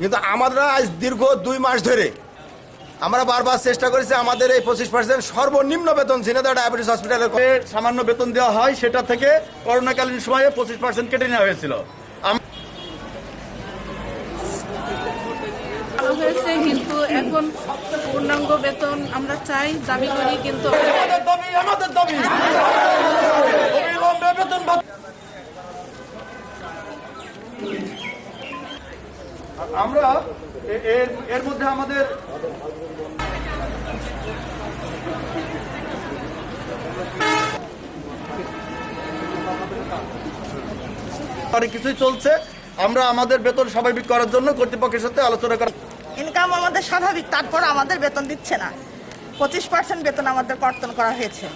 কিন্তু আমরা আজ দীর্ঘ দুই মাস ধরে আমরা বারবার চেষ্টা করেছি আমাদের এই পঁচিশ পার্সেন্ট সর্বনিম্ন বেতন ঝিনাইদহ ডায়াবেটিস হসপিটালের সামান্য বেতন দেওয়া হয় সেটা থেকে করোনাকালীন সময়ে পঁচিশ পার্সেন্ট কেটে নেওয়া হয়েছিল। হয়েছে কিন্তু এখন পূর্ণাঙ্গ বেতন আমরা চাই দাবি করি কিন্তু আমাদের দাবি আমাদের দাবি। আমরা এর এর মধ্যে আমাদের অনেক কিছুই চলছে। আমরা আমাদের বেতন স্বাভাবিক করার জন্য কর্তৃপক্ষের সাথে আলোচনা করা ইনকাম আমাদের স্বাভাবিক তারপর আমাদের বেতন দিচ্ছে না। পঁচিশ পার্সেন্ট বেতন আমাদের কর্তন করা হয়েছে।